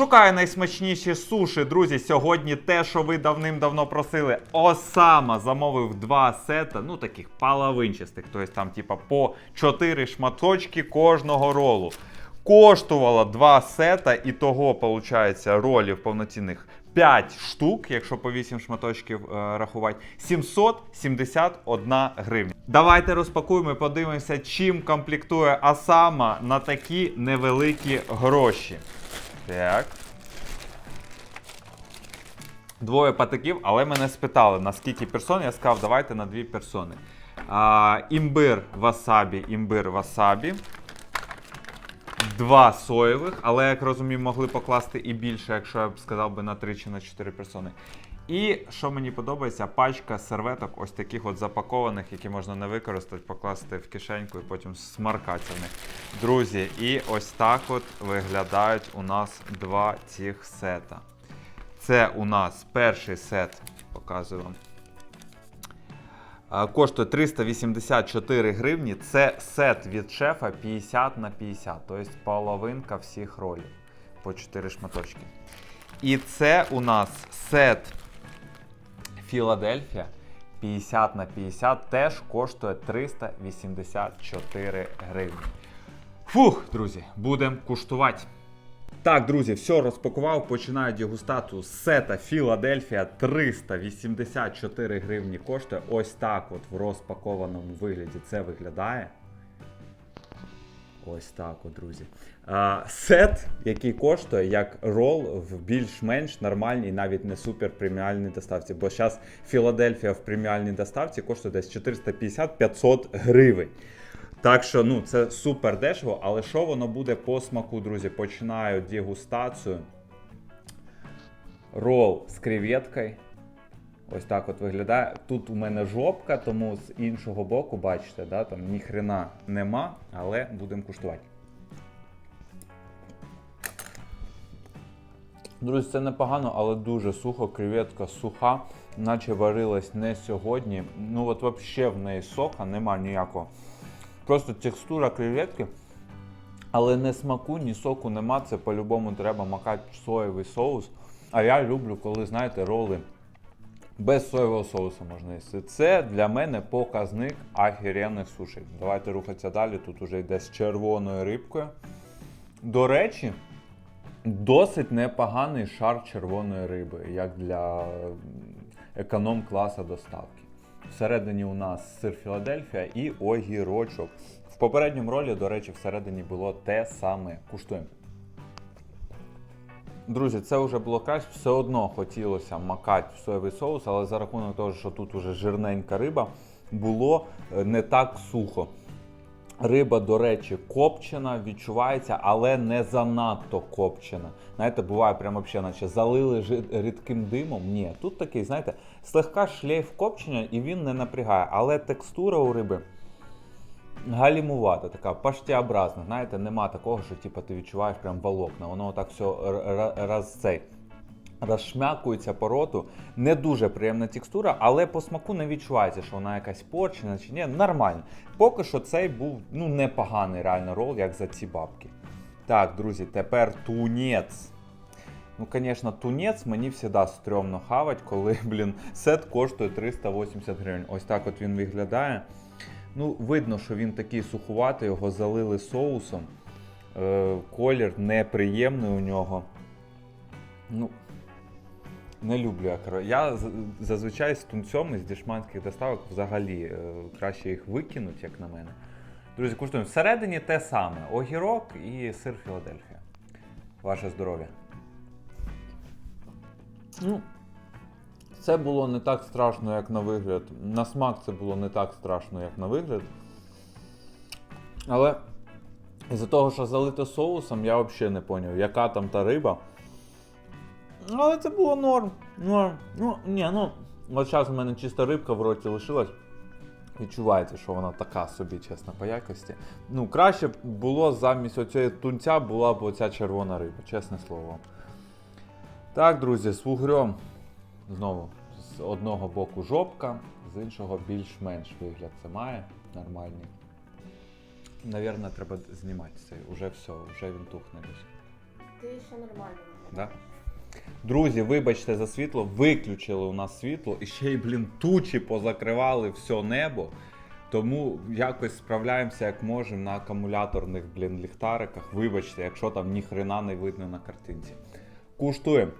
Шукаю найсмачніші суші, друзі. Сьогодні те, що ви давним-давно просили. Осама замовив два сета, ну таких половинчастих, тобто там, типа, по 4 шматочки кожного ролу. Коштувало два сета, і того, виходить, ролів повноцінних 5 штук, якщо по 8 шматочків е, рахувати, 771 гривня. Давайте розпакуємо і подивимося, чим комплектує Асама на такі невеликі гроші. Так. Двоє патиків, але мене спитали, на скільки персон. Я сказав, давайте на дві персони. А, імбир васабі, імбир васабі. Два соєвих, але, як розумію, могли покласти і більше, якщо я б сказав би на 3 чи на 4 персони. І що мені подобається, пачка серветок, ось таких от запакованих, які можна не використати, покласти в кишеньку і потім смаркатися в них. Друзі, і ось так от виглядають у нас два цих сета. Це у нас перший сет, показую вам. Коштує 384 гривні. Це сет від шефа 50 на 50, тобто половинка всіх ролів по 4 шматочки. І це у нас сет Філадельфія 50 на 50 теж коштує 384 гривні. Фух, друзі, будемо куштувати. Так, друзі, все розпакував. Починаю дегустацію з сета Філадельфія 384 гривні коштує. Ось так от в розпакованому вигляді це виглядає. Ось так, от, друзі. А, сет, який коштує як рол в більш-менш нормальній, навіть не супер преміальній доставці. Бо зараз Філадельфія в преміальній доставці коштує десь 450-500 гривень. Так що ну, це супер дешево, але що воно буде по смаку, друзі? Починаю дегустацію. Рол з креветкою. Ось так от виглядає. Тут у мене жопка, тому з іншого боку, бачите, да, там ніхрена нема, але будемо куштувати. Друзі, це непогано, але дуже сухо. Креветка суха, наче варилась не сьогодні. Ну от взагалі в неї сока нема ніякого. Просто текстура креветки, але не смаку, ні соку нема. Це по-любому треба макати соєвий соус. А я люблю, коли, знаєте, роли без соєвого соусу можна їсти. Це для мене показник ахіренних сушей. Давайте рухатися далі. Тут уже йде з червоною рибкою. До речі, досить непоганий шар червоної риби, як для економ-класа доставки. Всередині у нас сир Філадельфія і огірочок. В попередньому ролі, до речі, всередині було те саме. Куштуємо. Друзі, це вже було краще. Все одно хотілося макати в соєвий соус, але за рахунок того, що тут уже жирненька риба, було е, не так сухо. Риба, до речі, копчена, відчувається, але не занадто копчена. Знаєте, буває прямо взагалі, наче залили рідким димом. Ні, тут такий, знаєте, слегка шлейф копчення і він не напрягає, але текстура у риби галімувата, така паштеобразна. Знаєте, нема такого, що типу, ти відчуваєш прям волокна. Воно так все р- р- цей, розшмякується по роту. Не дуже приємна текстура, але по смаку не відчувається, що вона якась порчена чи ні. Нормально. Поки що цей був ну, непоганий реально рол, як за ці бабки. Так, друзі, тепер тунець. Ну, звісно, тунець мені завжди стрьомно хавать, коли, блін, сет коштує 380 гривень. Ось так от він виглядає. Ну, видно, що він такий сухуватий, його залили соусом. Е, колір неприємний у нього. Ну, не люблю я. коро- Я зазвичай з тунцем із дешманських доставок взагалі е, краще їх викинуть, як на мене. Друзі, куштуємо. Всередині те саме: огірок і сир Філадельфія. Ваше здоров'я. Ну, це було не так страшно, як на вигляд. На смак це було не так страшно, як на вигляд. Але із-за того, що залито соусом, я взагалі не зрозумів, яка там та риба. Але це було норм. норм. Ну, ні, ну. От зараз у мене чиста рибка в роті лишилась. Відчувається, що вона така собі, чесно, по якості. Ну, краще б було замість оцієї тунця була б оця червона риба, чесне слово. Так, друзі, з вугрем. Знову, з одного боку жопка, з іншого більш-менш вигляд це має нормальний. Навірно, треба знімати цей. Уже все, вже він тухне десь. Ти ще нормально. Да? Друзі, вибачте за світло, виключили у нас світло і ще й, блін, тучі позакривали все небо. Тому якось справляємося як можемо на акумуляторних, блін, ліхтариках. Вибачте, якщо там ні хрена не видно на картинці. Куштуємо.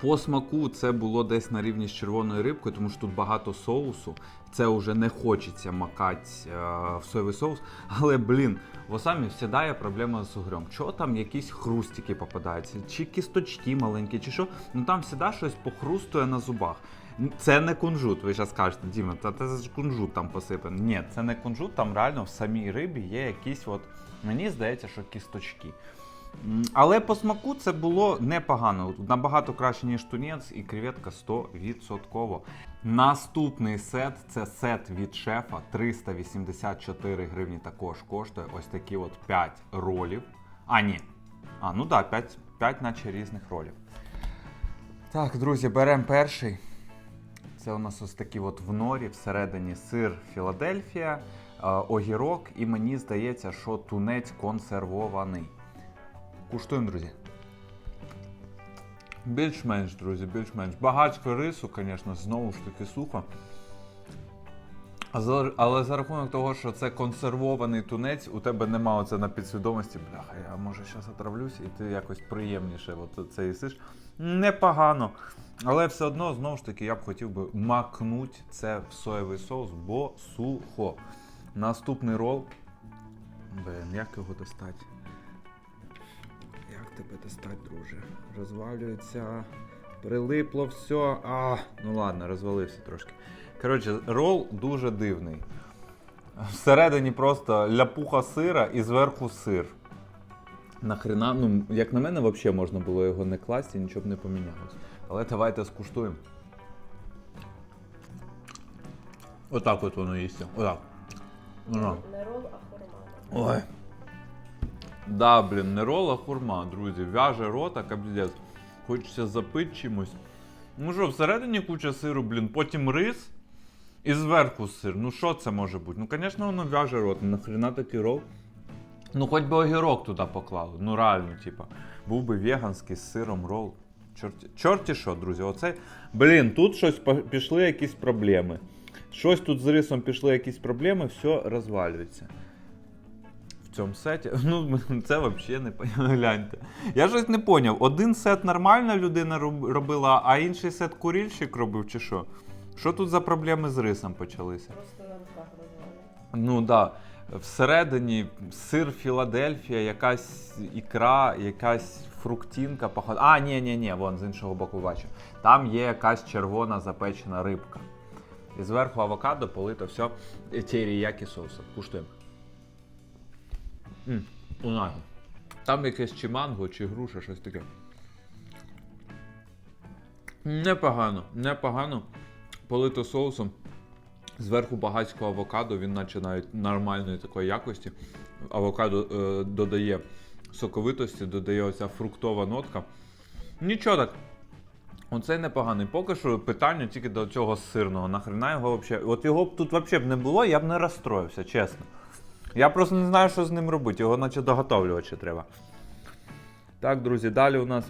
По смаку це було десь на рівні з червоною рибкою, тому що тут багато соусу. Це вже не хочеться макати е, в соєвий соус. Але, блін, в осамі завжди проблема з угрем. Чого там якісь хрустики попадаються, чи кісточки маленькі, чи що. Ну там завжди щось похрустує на зубах. Це не кунжут. Ви зараз скажете, Діма, та це ж кунжут там посипаний. Ні, це не кунжут, там реально в самій рибі є якісь, от, мені здається, що кісточки. Але по смаку це було непогано. Набагато краще, ніж тунець і креветка 100%. Наступний сет це сет від шефа. 384 гривні також коштує. Ось такі от 5 ролів. А, ні. А, ну так, 5, 5 наче різних ролів. Так, друзі, беремо перший. Це у нас ось такі от в норі, всередині сир Філадельфія, е, огірок, і мені здається, що тунець консервований. Куштуємо, друзі. Більш-менш, друзі, більш-менш. Багатько рису, звісно, знову ж таки сухо. Але за рахунок того, що це консервований тунець, у тебе нема оце на підсвідомості, бляха, я може зараз отравлюсь, і ти якось приємніше от це їсиш. Непогано. Але все одно, знову ж таки, я б хотів би макнути це в соєвий соус, бо сухо. Наступний рол. Блін, як його достати? Тебе достати, друже? Розвалюється. Прилипло все. А, ну ладно, розвалився трошки. Коротше, рол дуже дивний. Всередині просто ляпуха сира і зверху сир. Нахрена, ну, як на мене, взагалі можна було його не класти, нічого б не помінялось. Але давайте скуштуємо. Отак от воно їсться. Отак. Не рол, а хурма. Ой. Да, блін, не рол, а хурма, друзі. В'яже рота, капздець. Хочеться запити чимось. Ну що, всередині куча сиру, блін, потім рис і зверху сир. Ну що це може бути? Ну, звісно, воно в'яже рот. Нахрена такий рол? Ну, хоч би огірок туди поклали. Ну реально, типа. Був би веганський з сиром рол. Чорті, чорті що, друзі, оце. Блін, тут щось пішли якісь проблеми. Щось тут з рисом пішли якісь проблеми, все розвалюється. В цьому сеті. Ну, це взагалі не. Гляньте. Я щось не поняв. Один сет нормальна людина робила, а інший сет курільщик робив, чи що? Що тут за проблеми з рисом почалися? Просто на руках розвалює. Ну так. Да. Всередині сир Філадельфія, якась ікра, якась фруктінка. поход- А, ні, ні, ні, вон з іншого боку бачу. Там є якась червона запечена рибка. І зверху авокадо полито все теріякі соусом. Куштуємо. М, унагі. Там якесь чи манго, чи груша, щось таке. Непогано, непогано. Полито соусом. Зверху багатського авокадо, він наче навіть нормальної такої якості. Авокадо е, додає соковитості, додає оця фруктова нотка. Нічого так. Оце непоганий. Поки що питання тільки до цього сирного. Нахрена його взагалі. От його б тут взагалі б не було, я б не розстроївся, чесно. Я просто не знаю, що з ним робити. Його наче доготовлювати треба. Так, друзі, далі у нас.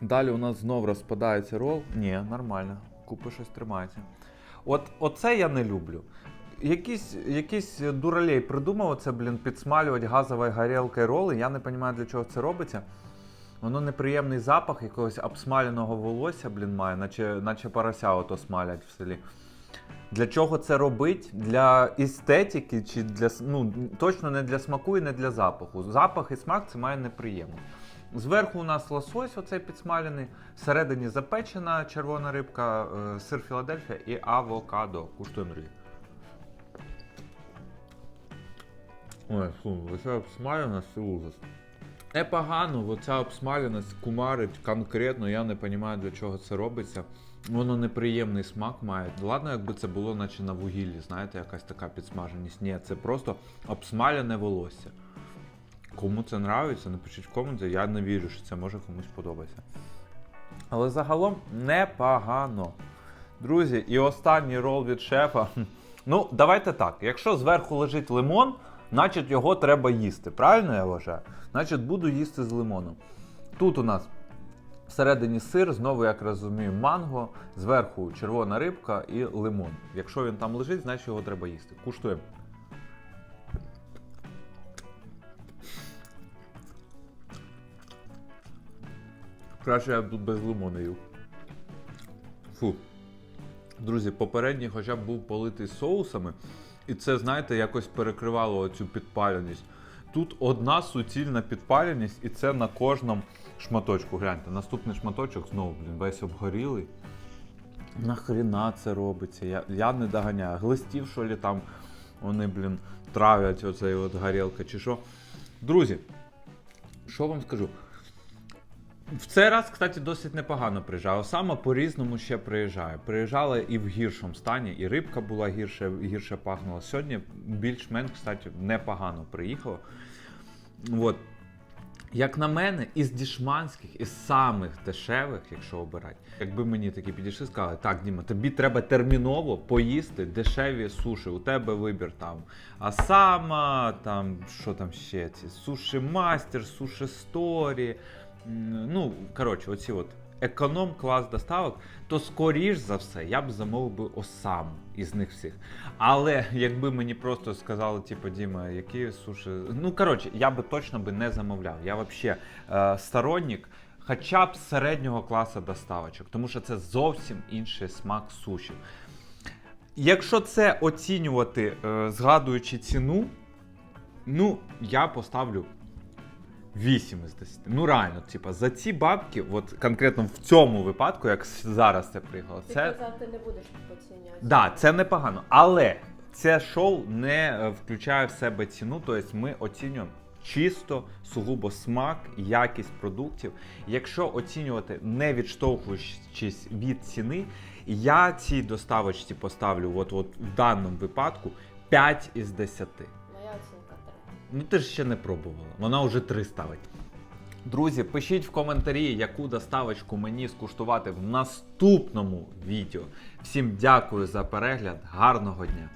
Далі у нас знов розпадається рол. Ні, нормально. Купи щось тримається. От оце я не люблю. Якийсь, якийсь дуралей придумав це, блін, підсмалювати газовою горілкою роли. Я не розумію, для чого це робиться. Воно неприємний запах якогось обсмаленого волосся, блін, має, наче, наче порося ото смалять в селі. Для чого це робить? Для естетики чи для ну, точно не для смаку і не для запаху. Запах і смак це має неприємно. Зверху у нас лосось, оцей підсмалений, всередині запечена червона рибка, е, сир Філадельфія і авокадо. Куштуємо друзі. Ой, фу, оця обсмаленість це ужас. Непогано, оця обсмаленість кумарить конкретно, я не розумію, для чого це робиться. Воно неприємний смак має. Ладно, якби це було, наче на вугіллі, знаєте, якась така підсмаженість. Ні, це просто обсмалене волосся. Кому це нравиться, напишіть в коменті, я не вірю, що це може комусь подобатися. Але загалом непогано. Друзі, і останній рол від шефа. Ну, давайте так. Якщо зверху лежить лимон, Значить, його треба їсти. Правильно я вважаю? Значить, буду їсти з лимоном. Тут у нас всередині сир, знову, як розумію, манго, зверху червона рибка і лимон. Якщо він там лежить, значить його треба їсти. Куштуємо. Краще я тут без лимона їв. Фу. Друзі, попередній хоча б був политий соусами, і це, знаєте, якось перекривало цю підпаленість. Тут одна суцільна підпаленість, і це на кожному шматочку. Гляньте, наступний шматочок знову, блін, весь обгорілий. Нахріна це робиться? Я, я не доганяю. Глистів, що лі там вони, блін, травлять оцей от горілка чи що. Друзі, що вам скажу? В цей раз, кстати, досить непогано приїжджає. Саме по-різному ще приїжджає. Приїжджала і в гіршому стані, і рибка була гірше, гірше пахнула. Сьогодні більш-менш, кстати, непогано приїхало. От. Як на мене, із дішманських, із самих дешевих, якщо обирати, якби мені такі підійшли, сказали, так, Діма, тобі треба терміново поїсти дешеві суші. У тебе вибір там Асама, там що там ще ці суші мастер, суші сторі. Ну, коротше, оці от економ клас доставок, то скоріш за все я б замовив би Осам із них всіх. Але якби мені просто сказали, типу, Діма, які суші. Ну, коротше, я би точно би не замовляв. Я взагалі е, сторонник хоча б середнього класу доставочок, тому що це зовсім інший смак суші. Якщо це оцінювати, е, згадуючи ціну, ну, я поставлю 8 із 10. Ну реально, типа, за ці бабки, от конкретно в цьому випадку, як зараз це приїхало, Ти це. казав, ти не будеш поціняти. Да, це непогано. Але це шоу не е, включає в себе ціну, тобто ми оцінюємо чисто, сугубо смак, якість продуктів. Якщо оцінювати не відштовхуючись від ціни, я цій доставочці поставлю от, от в даному випадку 5 із 10. Моя оцінка 3. Ну ти ж ще не пробувала, вона вже 3 ставить. Друзі, пишіть в коментарі, яку доставочку мені скуштувати в наступному відео. Всім дякую за перегляд, гарного дня!